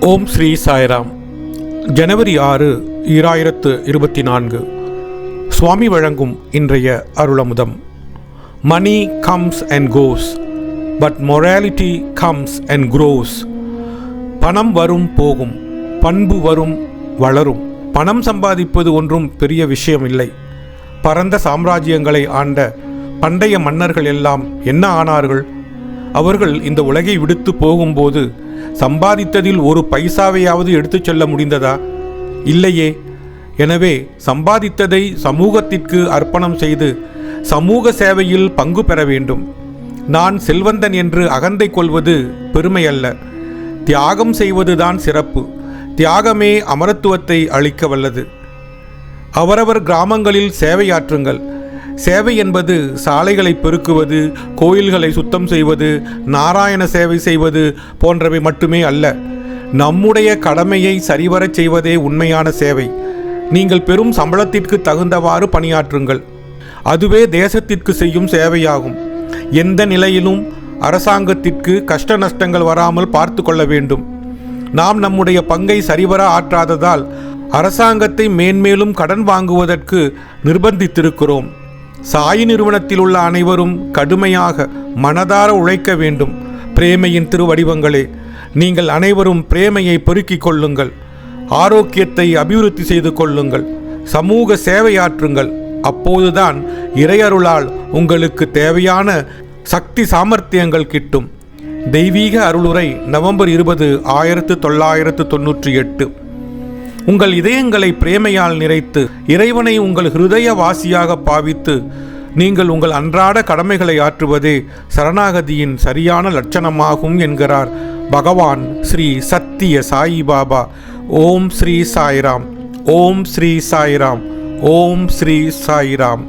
ஓம் ஸ்ரீ சாய்ராம். ஜனவரி ஆறு ஈராயிரத்து இருபத்தி நான்கு. சுவாமி வழங்கும் இன்றைய அருளமுதம். Money comes and goes but morality comes and grows பணம் வரும் போகும். பண்பு வரும் வளரும். பணம் சம்பாதிப்பது ஒன்றும் பெரிய விஷயம் இல்லை பரந்த சாம்ராஜ்யங்களை ஆண்ட பண்டைய மன்னர்கள் எல்லாம் என்ன ஆனார்கள்? அவர்கள் இந்த உலகை விடுத்து போகும்போது சம்பாதித்ததில் ஒரு பைசாவையாவது எடுத்துச் செல்ல முடிந்ததா? இல்லையே. எனவே சம்பாதித்ததை சமூகத்திற்கு அர்ப்பணம் செய்து சமூக சேவையில் பங்கு பெற வேண்டும். நான் செல்வந்தன் என்று அகந்தை கொள்வது பெருமையல்ல. தியாகம் செய்வதுதான் சிறப்பு. தியாகமே அமரத்துவத்தை அளிக்க வல்லது. அவரவர் கிராமங்களில் சேவையாற்றுங்கள். சேவை என்பது சாலைகளை பெருக்குவது கோயில்களை சுத்தம் செய்வது நாராயண சேவை செய்வது போன்றவை மட்டுமே அல்ல. நம்முடைய கடமையை சரிவரச் செய்வதே உண்மையான சேவை. நீங்கள் பெரும் சம்பளத்திற்கு தகுந்தவாறு பணியாற்றுங்கள். அதுவே தேசத்திற்கு செய்யும் சேவையாகும். எந்த நிலையிலும் அரசாங்கத்திற்கு கஷ்ட நஷ்டங்கள் வராமல் பார்த்து கொள்ள வேண்டும். நாம் நம்முடைய பங்கை சரிவர ஆற்றாததால் அரசாங்கத்தை மேன்மேலும் கடன் வாங்குவதற்கு நிர்பந்தித்திருக்கிறோம். சாய் நிறுவனத்தில் உள்ள அனைவரும் கடுமையாக மனதார உழைக்க வேண்டும். பிரேமையின் திருவடிவங்களே நீங்கள் அனைவரும் பிரேமையை பெருக்கிக் கொள்ளுங்கள். ஆரோக்கியத்தை அபிவிருத்தி செய்து கொள்ளுங்கள். சமூக சேவையாற்றுங்கள். அப்போதுதான் இறையருளால் உங்களுக்கு தேவையான சக்தி சாமர்த்தியங்கள் கிட்டும். தெய்வீக அருளுரை நவம்பர் இருபது ஆயிரத்து தொள்ளாயிரத்து தொன்னூற்றி எட்டு. உங்கள் இதயங்களை பிரேமையால் நிறைத்து இறைவனை உங்கள் ஹிருதய வாசியாக பாவித்து நீங்கள் உங்கள் அன்றாட கடமைகளை ஆற்றுவதே சரணாகதியின் சரியான லட்சணமாகும் என்கிறார் பகவான் ஸ்ரீ சத்திய சாயி பாபா. ஓம் ஸ்ரீ சாய்ராம். ஓம் ஸ்ரீ சாய்ராம். ஓம் ஸ்ரீ சாய்ராம்.